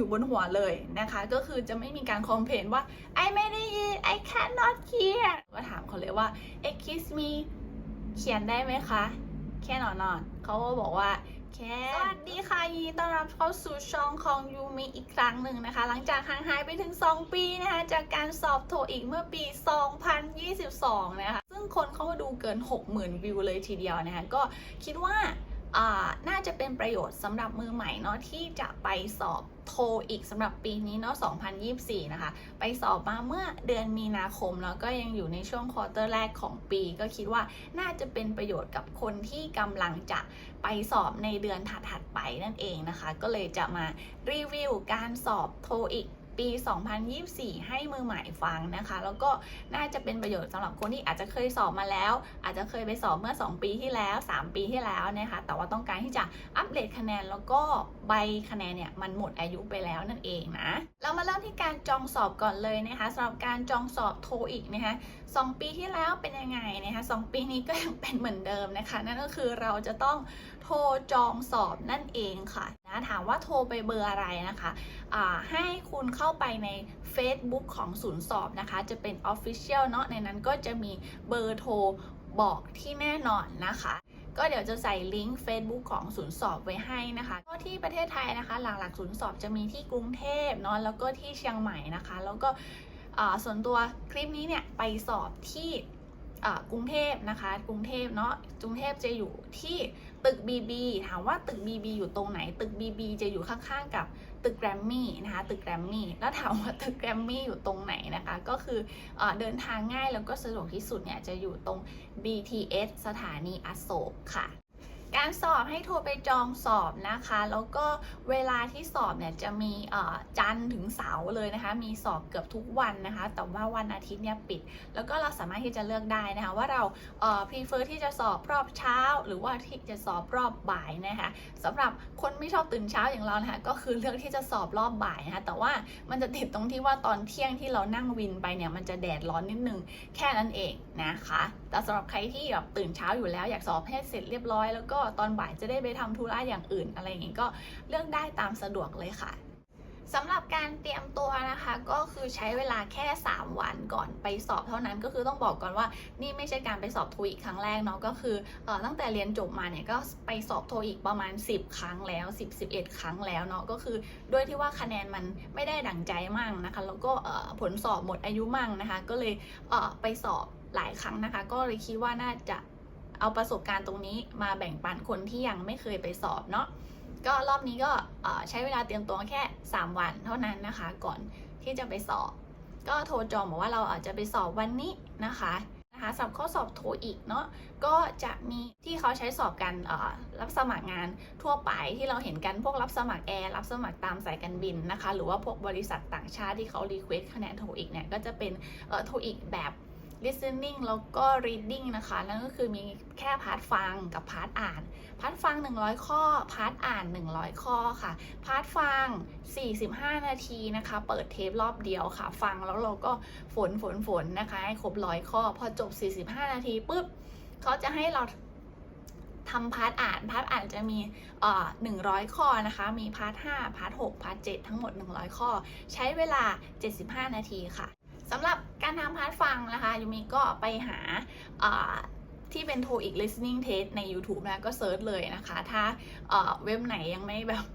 อยู่บนหัวเลยนะคะ ก็คือจะไม่มีการคอมเพลนว่า I ไม่ได้ยิน I cannot hear ก็ถามเขาเลยว่า excuse me เขียนได้ไหมคะ แค่นอนนอนเขาก็บอกว่าแค่สวัสดีค่ะยินดีต้อนรับเข้าสู่ช่องของยูมิอีกครั้งหนึ่งนะคะ หลังจากห่างหายไปถึง 2 ปีนะคะ จากการสอบโทอีกเมื่อปี 2022 นะคะ ซึ่งคนเข้ามาดูเกิน 60,000 วิวเลยทีเดียวนะคะ ก็คิดว่า น่าจะเป็นประโยชน์สำหรับมือใหม่เนาะที่จะไปสอบโทอีกสำหรับปีนี้เนาะ 2024 นะคะ ไปสอบมาเมื่อเดือนมีนาคม แล้วก็ยังอยู่ในช่วงควอเตอร์แรกของปี ก็คิดว่าน่าจะเป็นประโยชน์กับคนที่กำลังจะไปสอบในเดือนถัดๆไปนั่นเองนะคะ ก็เลยจะมารีวิวการสอบโทอีก ปี 2024 ให้มือใหม่ฟังนะคะ แล้วก็น่าจะเป็นประโยชน์สำหรับคนที่อาจจะเคยสอบมาแล้ว อาจจะเคยไปสอบเมื่อ 2 ปีที่แล้ว 3 ปีที่แล้วนะคะ แต่ว่าต้องการที่จะอัปเดตคะแนนแล้วก็ใบคะแนนเนี่ยมันหมดอายุไปแล้วนั่นเองนะ เรามาเริ่มที่การจองสอบก่อนเลยนะคะสำหรับการจองสอบโทอีกนะคะ สองปีที่แล้วเป็นยังไงนะคะสองปีนี้ก็ยังเป็นเหมือนเดิมนะคะ นั่นก็คือเราจะต้องโทรจองสอบนั่นเองค่ะนะถามว่าโทรไปเบอร์อะไรนะคะให้คุณเข้าไปใน Facebook ของศูนย์สอบนะคะ จะเป็น Official เนาะในนั้นก็จะมีเบอร์โทรบอกที่แน่นอนนะคะ ก็เดี๋ยวจะใส่ลิงก์ Facebook ของศูนย์สอบไว้ให้นะคะก็ที่ประเทศไทยนะคะ หลักๆศูนย์สอบจะมีที่กรุงเทพเนาะแล้วก็ที่เชียงใหม่นะคะ แล้วก็ ส่วนตัวคลิปนี้เนี่ยไปสอบที่กรุงเทพนะคะ กรุงเทพเนาะกรุงเทพจะอยู่ที่ตึก BB ถามว่าตึก BB อยู่ตรงไหน ตึก BB จะอยู่ข้างๆกับตึกแกรมมี่นะคะ ตึกแกรมมี่ แล้วถามว่าตึกแกรมมี่อยู่ตรงไหนนะคะ ก็คือเออเดินทางง่ายแล้วก็สะดวกที่สุดเนี่ยจะอยู่ตรง BTS สถานีอโศกค่ะ การสอบให้โทรไปจองสอบนะคะ แล้วก็เวลาที่สอบเนี่ยจะมีจันทร์ถึงเสาร์เลยนะคะ มีสอบเกือบทุกวันนะคะ แต่ว่าวันอาทิตย์เนี่ยปิด แล้วก็เราสามารถที่จะเลือกได้นะคะว่าเราเอ่อ prefer ที่จะสอบรอบเช้า หรือว่าที่จะสอบรอบบ่ายนะคะสำหรับคนไม่ชอบตื่นเช้าอย่างเรานะคะก็คือเลือกที่จะสอบรอบบ่ายนะคะแต่ว่ามันจะติดตรงที่ว่าตอนเที่ยงที่เรานั่งวินไปเนี่ยมันจะแดดร้อนนิดนึงแค่นั้นเองนะคะแต่สำหรับใครที่แบบตื่นเช้าอยู่แล้วอยากสอบให้เสร็จเรียบร้อยแล้วก็ตอนบ่ายจะได้ไปทำธุระอย่างอื่นอะไรอย่างงี้ก็เลือกได้ตามสะดวกเลยค่ะสำหรับการเตรียมตัวนะคะก็คือใช้เวลาแค่ 3 วันก่อนไปสอบเท่านั้นก็คือต้องบอกก่อนว่านี่ไม่ใช่การไปสอบโทอีกครั้งแรกเนาะก็คือออตั้งแต่เรียนจบมาเนี่ยก็ไปสอบโทอีกประมาณ 10 ครั้งแล้ว 10 11 ครั้งแล้วเนาะก็คือด้วยที่ว่าคะแนนมันไม่ได้ดั่งใจมั่งนะคะแล้วก็ผลสอบหมดอายุมั่งนะคะ ก็เลยเไปสอบหลายครั้งนะคะ ก็เลยคิดว่าน่าจะ เอาประสบการณ์ตรงนี้มาแบ่งปันคนที่ยังไม่เคยไปสอบเนาะก็รอบนี้ก็ใช้เวลาเตรียมตัวแค่ 3 วันเท่านั้นนะคะ ก่อนที่จะไปสอบ ก็โทรจองบอกว่าเราอาจจะไปสอบวันนี้นะคะนะคะสำหรับข้อสอบโทอีกเนาะก็จะมีที่เขาใช้สอบกันรับสมัครงานทั่วไปที่เราเห็นกันพวกรับสมัครแอร์รับสมัครตามสายการบินนะคะ หรือว่าพวกบริษัทต่างชาติที่เขารีเควสคะแนนโทอีกเนี่ยก็จะเป็นโทอีกแบบ listening แล้วก็ reading นะคะ นั่นก็คือมีแค่พาร์ทฟังกับพาร์ทอ่าน พาร์ทฟัง 100 ข้อ พาร์ทอ่าน 100 ข้อค่ะ พาร์ทฟัง 45 นาทีนะคะ เปิดเทปรอบเดียวค่ะ ฟังแล้วเราก็ฝนฝนฝนนะคะ ให้ครบร้อยข้อ พอจบ 45 นาทีปุ๊บเขาจะให้เราทำพาร์ทอ่าน พาร์ทอ่านจะมีเอ่อ100 ข้อนะคะ มีพาร์ท5พาร์ท6พาร์ท7ทั้งหมด 100 ข้อ ใช้เวลา 75 นาทีค่ะ สำหรับการทำพาร์ทฟังนะคะยูมิก็ไปหาที่เป็น TOEIC listening test ใน YouTube นะก็เซิร์ชเลยนะคะ ถ้าเอ่อเว็บไหนยังไม่แบบ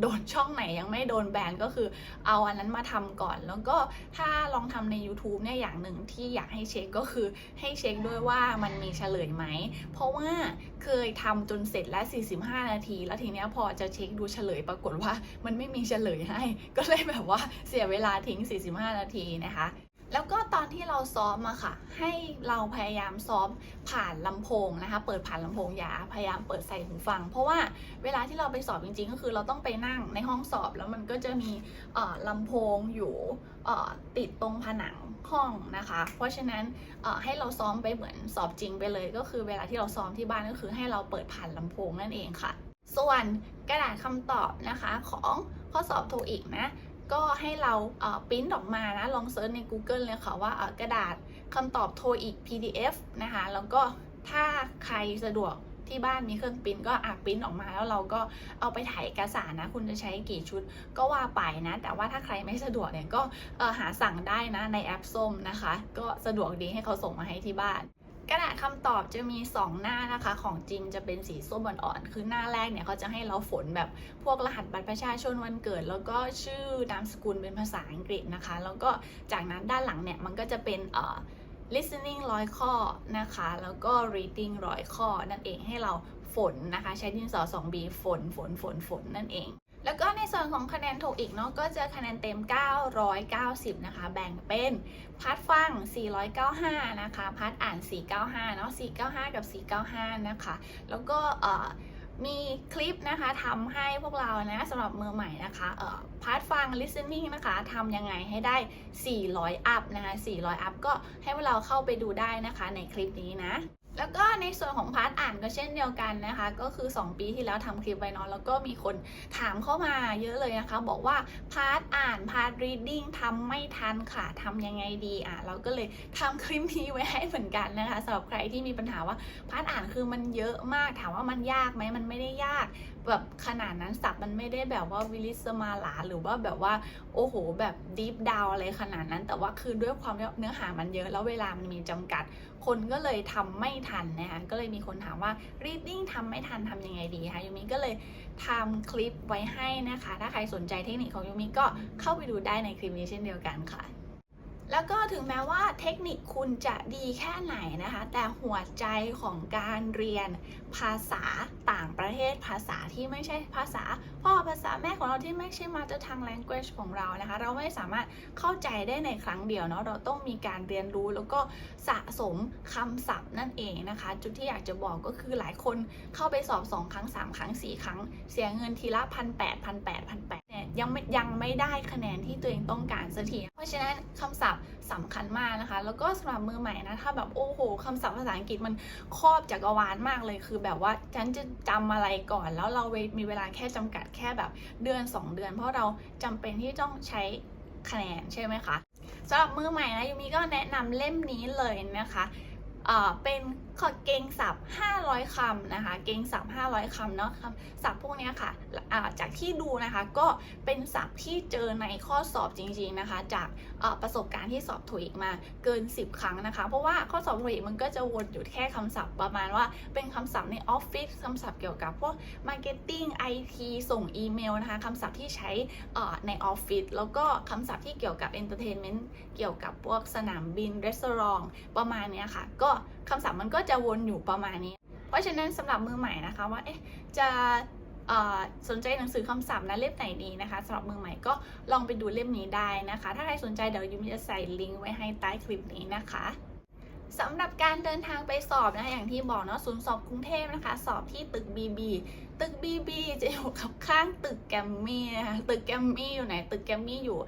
โดนช่องไหนยังไม่โดนแบนก็คือเอาอันนั้นมาทำก่อน แล้วก็ถ้าลองทำใน YouTube เนี่ยอย่างหนึ่งที่อยากให้เช็คก็คือให้เช็คด้วยว่ามันมีเฉลยไหม เพราะว่าเคยทำจนเสร็จแล้ว 45 นาที แล้วทีเนี้ยพอจะเช็คดูเฉลยปรากฏว่ามันไม่มีเฉลยให้ ก็เลยแบบว่าเสียเวลาทิ้ง 45 นาทีนะคะ แล้วก็ตอนที่เราซ้อมอะค่ะ ให้เราพยายามซ้อมผ่านลำโพงนะคะ เปิดผ่านลำโพงอย่าพยายามเปิดใส่หูฟัง เพราะว่าเวลาที่เราไปสอบจริงๆ ก็คือเราต้องไปนั่งในห้องสอบแล้วมันก็จะมีเอ่อลำโพงอยู่ติดตรงผนังห้องนะคะ เพราะฉะนั้นให้เราซ้อมไปเหมือนสอบจริงไปเลย ก็คือเวลาที่เราซ้อมที่บ้านก็คือให้เราเปิดผ่านลำโพงนั่นเองค่ะ ส่วนกระดาษคำตอบนะคะของข้อสอบโทอีกนะ ก็ให้เราเปริ้นออกมานะ ลองเซิร์ชใน Google เลยค่ะว่ากระดาษคำตอบโทรอีก PDF นะคะ แล้วก็ถ้าใครสะดวกที่บ้านมีเครื่องปริ้นก็อะปริ้นออกมาแล้วเราก็เอาไปถ่ายเอกสารนะ คุณจะใช้กี่ชุดก็ว่าไปนะ แต่ว่าถ้าใครไม่สะดวกเนี่ยก็หาสั่งได้นะในแอปส้มนะคะ ก็สะดวกดีให้เขาส่งมาให้ที่บ้าน กระดาษคำตอบจะมี 2 หน้านะคะ ของจริงจะเป็นสีส้มอ่อนๆคือหน้าแรกเนี่ยเขาจะให้เราฝนแบบพวกรหัสบัตรประชาชนวันเกิด แล้วก็ชื่อนามสกุลเป็นภาษาอังกฤษนะคะ แล้วก็จากนั้นด้านหลังเนี่ยมันก็จะเป็นเอ่อ listening ร้อยข้อนะคะ แล้วก็ reading ร้อยข้อ นั่นเองให้เราฝนนะคะ ใช้ดินสอ 2B ฝนฝนฝนฝนนั่นเอง แล้วก็ในส่วนของคะแนนโทอีกเนาะก็จะคะแนนเต็ม 990 นะคะ แบ่งเป็นพัดฟัง 495 นะคะพัดอ่าน 495 เนาะ 495 กับ 495 นะคะ แล้วก็เอ่อมีคลิปนะคะทำให้พวกเรานะสำหรับมือใหม่นะคะเอ่อพาร์ทฟัง listening นะคะทำยังไงให้ได้ 400 อัพนะคะ 400 อัพก็ให้พวกเราเข้าไปดูได้นะคะในคลิปนี้นะ แล้วก็ในส่วนของพาร์ทอ่านก็เช่นเดียวกันนะคะ ก็คือ 2 ปีที่แล้วทำคลิปไว้นอะแล้วก็มีคนถามเข้ามาเยอะเลยนะคะ บอกว่าพาร์ทอ่านพาร์ท reading ทำไม่ทันค่ะทำยังไงดีอะเราก็เลยทำคลิปนี้ไว้ให้เหมือนกันนะคะสำหรับใครที่มีปัญหาว่าพาร์ทอ่านคือมันเยอะมากถามว่ามันยากไหมมันไม่ได้ยากแบบขนาดนั้นสับมันไม่ได้แบบว่าวิลิสมาหลาหรือว่าแบบว่าโอ้โห แบบดีฟดาวอะไรขนาดนั้น แต่ว่าคือด้วยความเนื้อหามันเยอะแล้วเวลามันมีจำกัดคนก็เลยทำไม่ทันนะคะก็เลยมีคนถามว่า reading ทำไม่ทันทำยังไงดีคะยูมิก็เลยทำคลิปไว้ให้นะคะ ถ้าใครสนใจเทคนิคของยูมิก็เข้าไปดูได้ในคลิปนี้เช่นเดียวกันค่ะ แล้วก็ถึงแม้ว่าเทคนิคคุณจะดีแค่ไหนนะคะ แต่หัวใจของการเรียนภาษาต่างประเทศภาษาที่ไม่ใช่ภาษา พ่อภาษาแม่ของเราที่ไม่ใช่มาจากทาง language ของเรานะคะ เราไม่สามารถเข้าใจได้ในครั้งเดียวเนาะเราต้องมีการเรียนรู้แล้วก็สะสมคำศัพท์นั่นเองนะคะ จุดที่อยากจะบอกก็คือหลายคนเข้าไปสอบ 2 ครั้ง 3 ครั้ง 4 ครั้ง เสียเงินทีละพันแปดพันแปดพันแปด ยยังไม่ยังไม่ได้คะแนนที่ตัวเองต้องการสักทีเพราะฉะนั้นคำศัพท์สำคัญมากนะคะ แล้วก็สำหรับมือใหม่นะถ้าแบบโอ้โหคำศัพท์ภาษาอังกฤษมันครอบจักรวาลมากเลยคือแบบว่าฉันจะจำอะไรก่อน แล้วเรามีเวลาแค่จำกัดแค่แบบเดือน 2 เดือน เพราะเราจำเป็นที่ต้องใช้คะแนนใช่ไหมคะสำหรับมือใหม่นะยูมิก็แนะนำเล่มนี้เลยนะคะเเป็น ขอเกงศัพท์ 500 คำนะคะ เกงศัพท์ 500 คำเนาะคำศัพท์พวกเนี้ยค่ะจากที่ดูนะคะก็เป็นศัพท์ที่เจอในข้อสอบจริงๆนะคะ จากประสบการณ์ที่สอบถูกมาเกิน 10 ครั้งนะคะ เพราะว่าข้อสอบถูกมันก็จะวนอยู่แค่คำศัพท์ประมาณว่าเป็นคำศัพท์ในออฟฟิศคำศัพท์เกี่ยวกับพวก Marketing IT ส่งอีเมลนะคะคำศัพท์ที่ใช้ในออฟฟิศแล้วก็คำศัพท์ที่เกี่ยวกับ Entertainment เกี่ยวกับพวกสนามบินรีสอร์ทประมาณเนี้ยค่ะ ก็คำศัพท์มันก็จะวนอยู่ประมาณนี้ เพราะฉะนั้นสำหรับมือใหม่นะคะว่าเอ๊ะจะสนใจหนังสือคำศัพท์นะเล่มไหนดีนะคะสำหรับมือใหม่ก็ลองไปดูเล่มนี้ได้นะคะ ถ้าใครสนใจเดี๋ยวยูมิจะใส่ลิงก์ไว้ให้ใต้คลิปนี้นะคะสำหรับการเดินทางไปสอบนะคะอย่างที่บอกเนาะศูนย์สอบกรุงเทพนะคะ สอบที่ตึก BB ตึก BB จะอยู่กับข้างตึกแกมมี่นะคะตึกแกมมี่อยู่ไหนตึกแกมมี่อยู่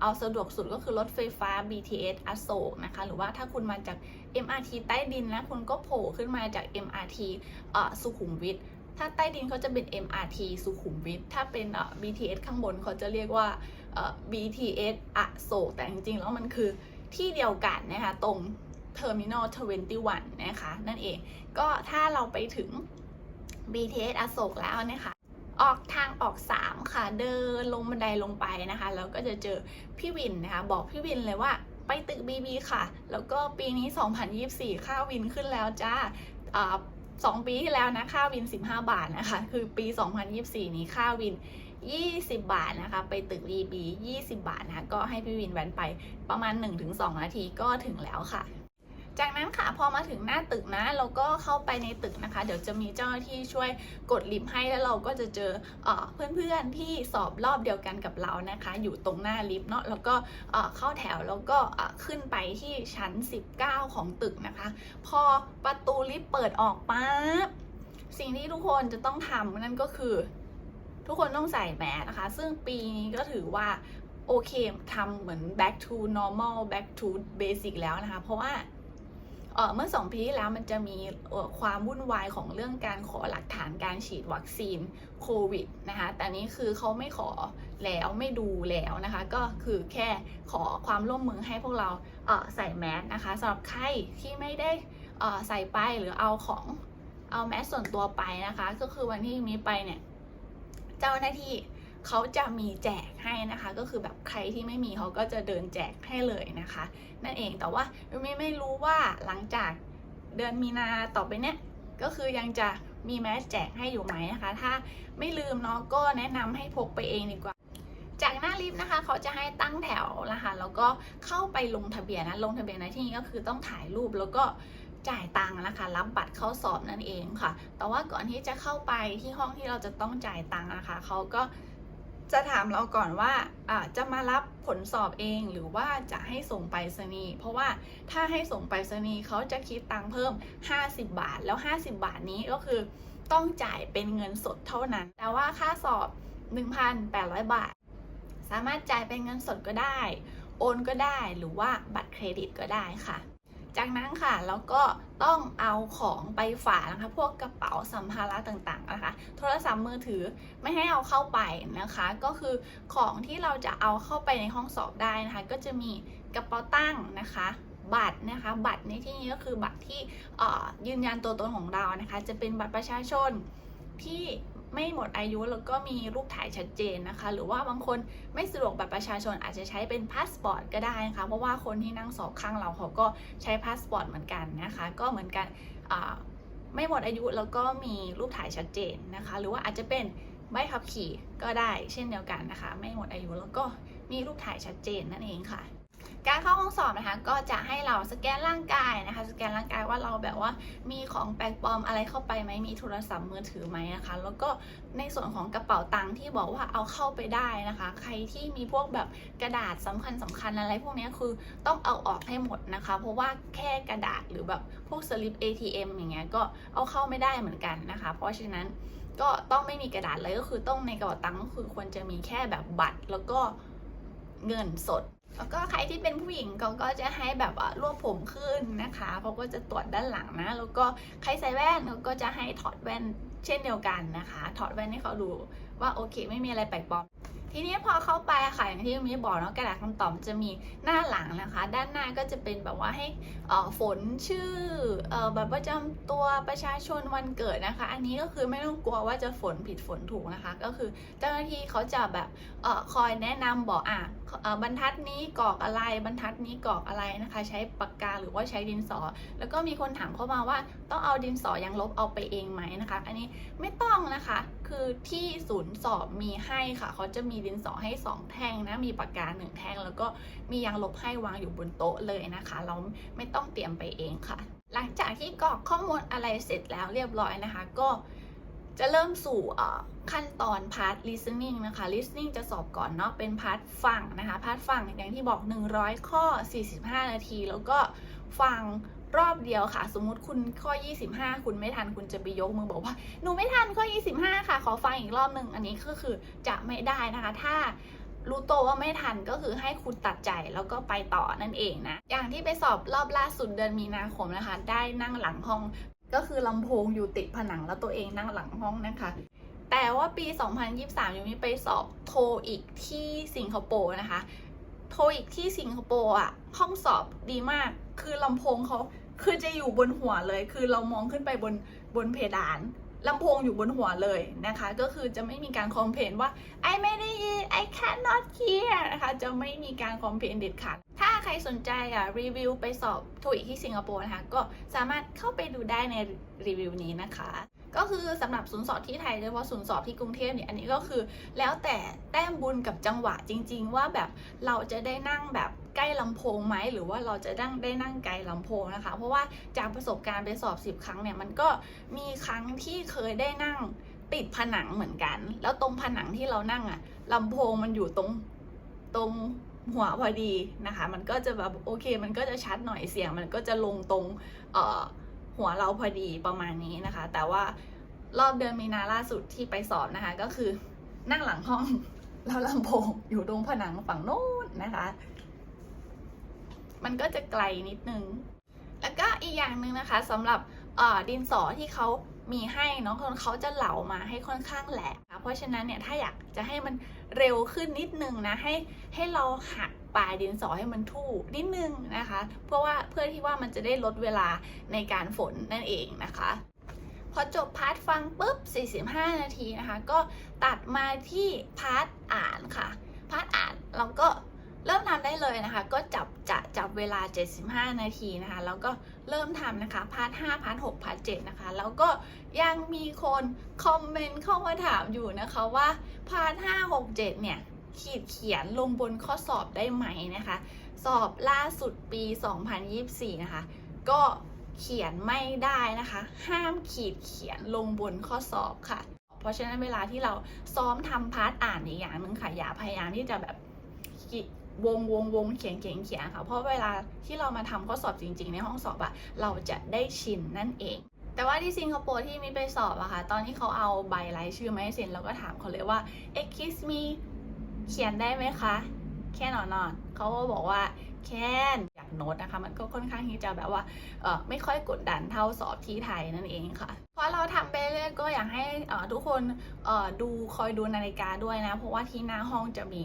เอาสะดวกสุดก็คือรถไฟฟ้า BTS อโศกนะคะ หรือว่าถ้าคุณมาจาก MRT ใต้ดินนะคุณก็โผล่ขึ้นมาจาก MRT สุขุมวิทถ้าใต้ดินเขาจะเป็น MRT สุขุมวิท ถ้าเป็น BTS ข้างบนเขาจะเรียกว่า BTS อโศก แต่จริงๆ แล้วมันคือที่เดียวกันนะคะ ตรง Terminal 21 นะคะ นั่นเอง ก็ถ้าเราไปถึง BTS อโศกแล้วนะคะ ออกทางออก 3 ค่ะ เดินลงบันไดลงไปนะคะ แล้วก็จะเจอพี่วินนะคะ บอกพี่วินเลยว่าไปตึก BB ค่ะ แล้วก็ปีนี้ 2024 ค่าวินขึ้นแล้วจ้าสองปีที่แล้วนะ ค่าวิน 15 บาทนะคะ คือปี 2024 นี้ค่าวิน 20 บาทนะคะ ไปตึก BB 20 บาทนะคะก็ให้พี่วินแว้นไปประมาณ 1-2 นาทีก็ถึงแล้วค่ะ จากนั้นค่ะพอมาถึงหน้าตึกนะ เราก็เข้าไปในตึกนะคะ เดี๋ยวจะมีเจ้าหน้าที่ช่วยกดลิฟต์ให้แล้วเราก็จะเจอเออเพื่อนๆที่สอบรอบเดียวกันกับเรานะคะ อยู่ตรงหน้าลิฟต์เนาะแล้วก็เข้าแถวแล้วก็ขึ้นไปที่ชั้น 19 ของตึกนะคะ พอประตูลิฟต์เปิดออกปั๊บสิ่งที่ทุกคนจะต้องทำนั่นก็คือ ทุกคนต้องใส่แมสนะคะ ซึ่งปีนี้ก็ถือว่าโอเคทำเหมือน back to normal back to basic แล้วนะคะ เพราะว่า เมื่อสองปีที่แล้วมันจะมีความวุ่นวายของเรื่องการขอหลักฐานการฉีดวัคซีนโควิดนะคะแต่นี้คือเขาไม่ขอแล้วไม่ดูแล้วนะคะ ก็คือแค่ขอความร่วมมือให้พวกเราเใส่แมสนะคะสำหรับใครที่ไม่ได้เอ่อใส่ไปหรือเอาของเอาแมสส่วนตัวไปนะคะ ก็คือวันที่มีไปเนี่ย เจ้าหน้าที่ เขาจะมีแจกให้นะคะ ก็คือแบบใครที่ไม่มีเขาก็จะเดินแจกให้เลยนะคะ นั่นเองแต่ว่าไม่ไม่รู้ว่าหลังจากเดือนมีนาต่อไปเนี่ยก็คือยังจะมีแมสแจกให้อยู่ไหมนะคะ ถ้าไม่ลืมเนาะก็แนะนำให้พกไปเองดีกว่า จากหน้าลิฟต์นะคะเขาจะให้ตั้งแถวนะคะแล้วก็เข้าไปลงทะเบียนนะลงทะเบียนในที่นี้ก็คือต้องถ่ายรูปแล้วก็จ่ายตังค์นะคะ รับบัตรเข้าสอบนั่นเองค่ะ แต่ว่าก่อนที่จะเข้าไปที่ห้องที่เราจะต้องจ่ายตังค์นะคะเขาก็ จะถามเราก่อนว่าอ่าจะมารับผลสอบเองหรือว่าจะให้ส่งไปรษณีย์เพราะว่าถ้าให้ส่งไปรษณีย์เขาจะคิดตังค์เพิ่ม 50 บาท แล้ว 50 บาทนี้ก็คือต้องจ่ายเป็นเงินสดเท่านั้น แต่ว่าค่าสอบ 1,800 บาท สามารถจ่ายเป็นเงินสดก็ได้ โอนก็ได้หรือว่าบัตรเครดิตก็ได้ค่ะ จากนั้นค่ะแล้วก็ต้องเอาของไปฝากนะคะ พวกกระเป๋าสัมภาระต่างๆนะคะ โทรศัพท์มือถือไม่ให้เอาเข้าไปนะคะ ก็คือของที่เราจะเอาเข้าไปในห้องสอบได้นะคะ ก็จะมีกระเป๋าตั้งนะคะบัตรนะคะบัตรในที่นี้ก็คือบัตรที่ยืนยันตัวตนของเรานะคะ จะเป็นบัตรประชาชนที่ ไม่หมดอายุแล้วก็มีรูปถ่ายชัดเจนนะคะ หรือว่าบางคนไม่สะดวกบัตรประชาชนอาจจะใช้เป็นพาสปอร์ตก็ได้นะคะเพราะว่าคนที่นั่งสอบข้างเราเขาก็ใช้พาสปอร์ตเหมือนกันนะคะ ก็เหมือนกันไม่หมดอายุแล้วก็มีรูปถ่ายชัดเจนนะคะ หรือว่าอาจจะเป็นใบขับขี่ก็ได้เช่นเดียวกันนะคะ ไม่หมดอายุแล้วก็มีรูปถ่ายชัดเจนนั่นเองค่ะ การเข้าห้องสอบนะคะ ก็จะให้เราสแกนร่างกายนะคะ สแกนร่างกายว่าเราแบบว่ามีของแปลกปลอมอะไรเข้าไปไหมมีโทรศัพท์มือถือไหมนะคะ แล้วก็ในส่วนของกระเป๋าตังค์ที่บอกว่าเอาเข้าไปได้นะคะ ใครที่มีพวกแบบกระดาษสำคัญสำคัญอะไรพวกนี้คือต้องเอาออกให้หมดนะคะ เพราะว่าแค่กระดาษหรือแบบพวกสลิป ATM อย่างเงี้ยก็เอาเข้าไม่ได้เหมือนกันนะคะ เพราะฉะนั้นก็ต้องไม่มีกระดาษเลยก็คือต้องในกระเป๋าตังค์ก็คือควรจะมีแค่แบบบัตรแล้วก็เงินสด แล้วก็ใครที่เป็นผู้หญิงเขาก็จะให้แบบว่ารวบผมขึ้นนะคะเขาก็จะตรวจด้านหลังนะ แล้วก็ใครใส่แว่นเขาก็จะให้ถอดแว่นเช่นเดียวกันนะคะ ถอดแว่นให้เขาดูว่าโอเค ไม่มีอะไรแปลกปลอม ทีนี้พอเข้าไปค่ะอย่างที่มีบอกเนาะกระดาษคำตอบจะมีหน้าหลังนะคะ ด้านหน้าก็จะเป็นแบบว่าให้ฝนชื่ออ่อแบบประจำตัวประชาชนวันเกิดนะคะ อันนี้ก็คือไม่ต้องกลัวว่าจะฝนผิดฝนถูกนะคะ ก็คือเจ้าหน้าที่เขาจะแบบอคอยแนะนำบอกอะบรรทัดนี้กรอกอะไรบรรทัดนี้กรอกอะไรนะคะ ใช้ปากกาหรือว่าใช้ดินสอ แล้วก็มีคนถามเข้ามาว่าต้องเอาดินสอยางลบเอาไปเองไหมนะคะ อันนี้ไม่ต้องนะคะ คือที่ศูนย์สอบมีให้ค่ะเขาจะมีดินสอให้ 2 แท่งนะมีปากกาหนึ่งแท่ง แล้วก็มียางลบให้วางอยู่บนโต๊ะเลยนะคะ เราไม่ต้องเตรียมไปเองค่ะ หลังจากที่กรอกข้อมูลอะไรเสร็จแล้วเรียบร้อยนะคะ ก็จะเริ่มสู่ขั้นตอน part listening นะคะ listening จะสอบก่อนเนาะ เป็น part ฟังนะคะ part ฟังอย่างที่บอก 100 ข้อ 45 นาที แล้วก็ฟัง รอบเดียวค่ะ สมมุติคุณข้อ 25 คุณไม่ทันคุณจะไปยกมือบอกว่าหนูไม่ทันข้อ 25 ค่ะ ขอฟังอีกรอบหนึ่งอันนี้ก็คือจะไม่ได้นะคะ ถ้ารู้ตัวว่าไม่ทันก็คือให้คุณตัดใจแล้วก็ไปต่อนั่นเองนะ อย่างที่ไปสอบรอบล่าสุดเดือนมีนาคมนะคะ ได้นั่งหลังห้อง ก็คือลำโพงอยู่ติดผนังแล้วตัวเองนั่งหลังห้องนะคะ แต่ว่าปี 2023ยูมิไปสอบโทอีกที่สิงคโปร์นะคะ โทอีกที่สิงคโปร์อะห้องสอบดีมาก คือลำโพงเขา คือจะอยู่บนหัวเลย คือเรามองขึ้นไปบนบนเพดานลำโพงอยู่บนหัวเลยนะคะ ก็คือจะไม่มีการคอมเพนว่าไอไม่ได้ยิน I cannot hear นะคะจะไม่มีการคอมเพนเด็ดขาดถ้าใครสนใจอะรีวิวไปสอบทุยที่สิงคโปร์นะคะ ก็สามารถเข้าไปดูได้ในรีวิวนี้นะคะ ก็คือสำหรับศูนย์สอบที่ไทยโดยเฉพาะศูนย์สอบที่กรุงเทพเนี่ยอันนี้ก็คือแล้วแต่แต้มบุญกับจังหวะจริง ๆ ว่าแบบเราจะได้นั่งแบบใกล้ลำโพงไหมหรือว่าเราจะนั่งได้นั่งไกลลำโพงนะคะ เพราะว่าจากประสบการณ์ไปสอบ 10 ครั้งเนี่ยมันก็มีครั้งที่เคยได้นั่งติดผนังเหมือนกัน แล้วตรงผนังที่เรานั่งอะลำโพงมันอยู่ตรงตรงหัวพอดีนะคะ มันก็จะแบบโอเค มันก็จะชัดหน่อยเสียง มันก็จะลงตรงเอ่อ หัวเราพอดีประมาณนี้นะคะ แต่ว่ารอบเดือนมีนาล่าสุดที่ไปสอบนะคะ ก็คือนั่งหลังห้องแล้วลำโพงอยู่ตรงผนังฝั่งโน้นนะคะ มันก็จะไกลนิดนึง แล้วก็อีกอย่างหนึ่งนะคะสำหรับดินสอที่เขามีให้เนาะคนเขาจะเหลามาให้ค่อนข้างแหลกนะเพราะฉะนั้นเนี่ยถ้าอยากจะให้มันเร็วขึ้นนิดนึงนะให้ให้เราหัก ปลายดินสอให้มันทู่นิดนึงนะคะ เพราะว่าเพื่อที่ว่ามันจะได้ลดเวลาในการฝนนั่นเองนะคะพอจบพาร์ทฟังปุ๊บ 45 นาทีนะคะ ก็ตัดมาที่พาร์ทอ่านค่ะ พาร์ทอ่านเราก็เริ่มทำได้เลยนะคะ ก็จับจะจับเวลา 75 นาทีนะคะ แล้วก็เริ่มทำนะคะ พาร์ท5พาร์ท6พาร์ท7นะคะ แล้วก็ยังมีคนคอมเมนต์เข้ามาถามอยู่นะคะว่าพาร์ท5 6 7เนี่ย ขีดเขียนลงบนข้อสอบได้ไหมนะคะ สอบล่าสุดปี 2024 นะคะ ก็เขียนไม่ได้นะคะ ห้ามขีดเขียนลงบนข้อสอบค่ะ เพราะฉะนั้นเวลาที่เราซ้อมทำพาร์ทอ่านอีกอย่างหนึ่งค่ะอย่าพยายามที่จะแบบขีดวงวงวงเขียนเขียนเขียนค่ะ เพราะเวลาที่เรามาทำข้อสอบจริง ๆ ในห้องสอบอะเราจะได้ชินนั่นเอง แต่ว่าที่สิงคโปร์ที่มีไปสอบอะค่ะ ตอนที่เขาเอาใบรายชื่อมาให้เซ็นเราก็ถามเขาเลยว่า excuse me เขียนได้ไหมคะ แค่นอนนอนเขาก็บอกว่าแค่นอยากโน้ตนะคะ มันก็ค่อนข้างที่จะแบบว่าเออไม่ค่อยกดดันเท่าสอบที่ไทยนั่นเองค่ะ เพอเราทำไปเรื่อยก็อยากให้ทุกคนดูคอยดูนาฬิกาด้วยนะ เพราะว่าที่หน้าห้องจะมี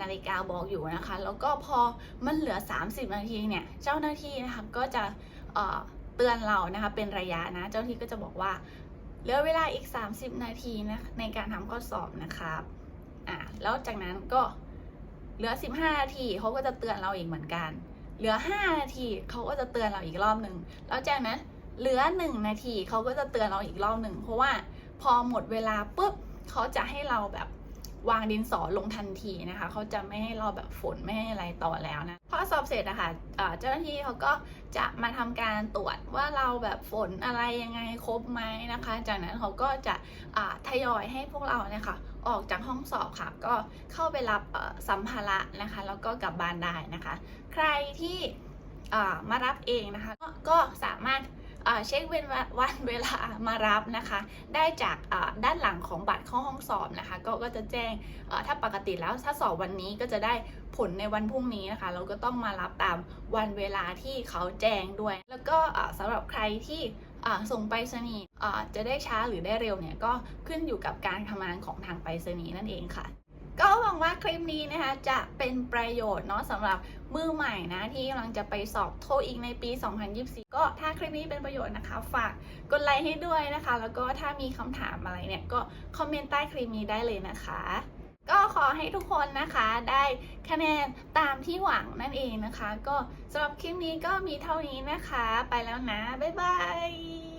นาฬิกาบอกอยู่นะคะ แล้วก็พอมันเหลือ 30 นาทีเนี่ย เจ้าหน้าที่นะคะก็จะเตือนเรานะคะเป็นระยะนะ เจ้าหน้าที่ก็จะบอกว่าเหลือเวลาอีก 30 นาทีนะในการทำข้อสอบนะครับ อะแล้วจากนั้นก็เหลือ 15 นาทีเขาก็จะเตือนเราอีกเหมือนกัน เหลือ 5 นาทีเขาก็จะเตือนเราอีกรอบหนึ่งแล้วจากนั้นเหลือ 1 นาทีเขาก็จะเตือนเราอีกรอบหนึ่งเพราะว่าพอหมดเวลาปุ๊บเขาจะให้เราแบบ วางดินสอลงทันทีนะคะ เขาจะไม่ให้เราแบบฝนไม่ให้อะไรต่อแล้วนะพอสอบเสร็จนะคะเจ้าหน้าที่เขาก็จะมาทำการตรวจว่าเราแบบฝนอะไรยังไงครบไหมนะคะ จากนั้นเขาก็จะทยอยให้พวกเราเนี่ยค่ะออกจากห้องสอบค่ะ ก็เข้าไปรับสัมภาระนะคะ แล้วก็กลับบ้านได้นะคะ ใครที่มารับเองนะคะ ก็สามารถ เช็คเวนวันเวลามารับนะคะ ได้จากด้านหลังของบัตรเข้าห้องสอบนะคะ ก็ก็จะแจ้งถ้าปกติแล้วถ้าสอบวันนี้ก็จะได้ผลในวันพรุ่งนี้นะคะ เราก็ต้องมารับตามวันเวลาที่เขาแจ้งด้วย แล้วก็อ่าสำหรับใครที่ส่งไปรษณีย์จะได้ช้าหรือได้เร็วเนี่ยก็ขึ้นอยู่กับการทำงานของทางไปรษณีย์นั่นเองค่ะ ก็หวังว่าคลิปนี้นะคะจะเป็นประโยชน์เนาะสำหรับมือใหม่นะที่กำลังจะไปสอบโทอีกในปี 2024 ก็ถ้าคลิปนี้เป็นประโยชน์นะคะ ฝากกดไลค์ให้ด้วยนะคะ แล้วก็ถ้ามีคำถามอะไรเนี่ยก็คอมเมนต์ใต้คลิปนี้ได้เลยนะคะ ก็ขอให้ทุกคนนะคะได้คะแนนตามที่หวังนั่นเองนะคะ ก็สำหรับคลิปนี้ก็มีเท่านี้นะคะ ไปแล้วนะ บ๊ายบาย